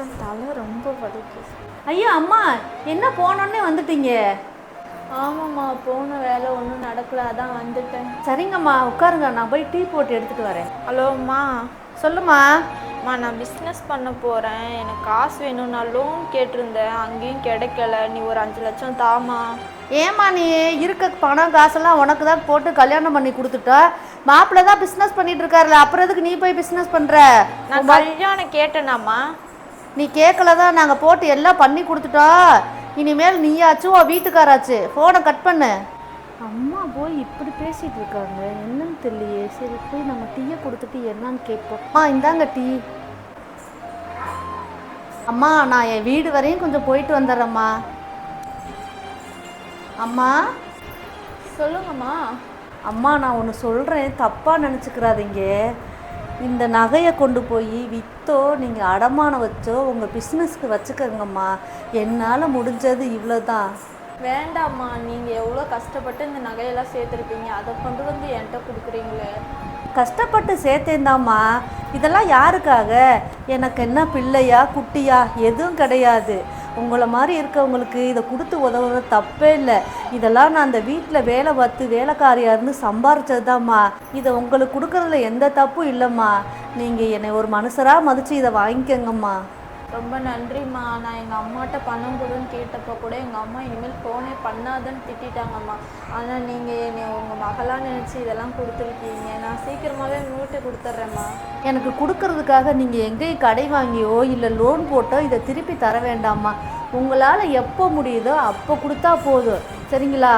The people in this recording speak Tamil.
சம் தலை ரொம்ப வலிக்குது ஐயா அம்மா என்ன போனோடனே வந்துட்டீங்க? ஆமாம்மா போன வேலை ஒன்றும் நடக்கல அதான் வந்துட்டேன். சரிங்கம்மா உட்காருங்க நான் போய் டீ போட்டு எடுத்துட்டு வரேன். ஹலோம்மா சொல்லுமா அம்மா நான் பிஸ்னஸ் பண்ண போகிறேன் எனக்கு காசு வேணும் நான் லோன் கேட்டிருந்தேன். அங்கேயும் கிடைக்கல. நீ ஒரு அஞ்சு லட்சம் தாமா ஏம்மா நீ? இருக்க பணம் காசெல்லாம் உனக்கு தான் போட்டு கல்யாணம் பண்ணி கொடுத்துட்டா. மாப்பிள்ளை தான் பிஸ்னஸ் பண்ணிட்டு இருக்காருல அப்புறம் எதுக்கு நீ போய் பிஸ்னஸ் பண்ற? நான் கல்யாணம் கேட்டேனாம்மா. நீ கேட்கல தான் நாங்கள் போட்டு எல்லாம் பண்ணி கொடுத்துட்டோம் இனிமேல் நீயாச்சும் உன் வீட்டுக்காராச்சு. ஃபோனை கட் பண்ணு. அம்மா போய் இப்படி பேசிட்டு இருக்காங்க. என்னன்னு தெரியலையே. சரி போய் நம்ம டீயை கொடுத்துட்டு என்னன்னு கேட்போம். அம்மா இந்தாங்க டீ. அம்மா நான் என் வீடு வரையும் கொஞ்சம் போயிட்டு வந்துடுறேம்மா. அம்மா. சொல்லுங்கம்மா. அம்மா நான் ஒன்று சொல்கிறேன் தப்பாக நினச்சிக்கிறாதீங்க. இந்த நகையை கொண்டு போய் விற்றோ நீங்கள் அடமானம் வச்சோ உங்கள் பிஸ்னஸ்க்கு வச்சுக்கோங்கம்மா. என்னால் முடிஞ்சது இவ்வளோ தான் வேண்டாம்மா நீங்கள் எவ்வளோ கஷ்டப்பட்டு இந்த நகையெல்லாம் சேர்த்துருப்பீங்க. அதை கொண்டு வந்து என்கிட்ட கொடுக்குறீங்களே. கஷ்டப்பட்டு சேர்த்தேன்தாம்மா. இதெல்லாம் யாருக்காக? எனக்கு என்ன பிள்ளையா குட்டியா? எதுவும் கிடையாது. உங்களை மாதிரி இருக்கவங்களுக்கு இதை கொடுத்து உதவுறது தப்பே இல்லை. இதெல்லாம் நான் அந்த வீட்டில் வேலை பார்த்து வேலைக்காரியாக இருந்து சம்பாரிச்சதுதாம்மா. இதை உங்களுக்கு கொடுக்குறதுல எந்த தப்பும் இல்லைம்மா. நீங்கள் என்னை ஒரு மனுஷராக மதித்து இதை வாங்கிக்கோங்கம்மா. ரொம்ப நன்றிம்மா. நான் எங்கள் அம்மாட்ட பணம் கொடுன்னு கேட்டப்போ கூட எங்கள் அம்மா இனிமேல் ஃபோனே பண்ணாதன்னு திட்டிட்டாங்கம்மா. ஆனால் நீங்கள் என்னை உங்கள் மகளாக நினச்சி இதெல்லாம் கொடுத்துருக்கீங்க. நான் சீக்கிரமாகவே மீட்டு கொடுத்துட்றேம்மா. எனக்கு கொடுக்கறதுக்காக நீங்கள் எங்கேயும் கடை வாங்கியோ இல்லை லோன் போட்டோ இதை திருப்பி தர வேண்டாம்மா. உங்களால் எப்போ முடியுதோ அப்போ கொடுத்தா போதும். சரிங்களா?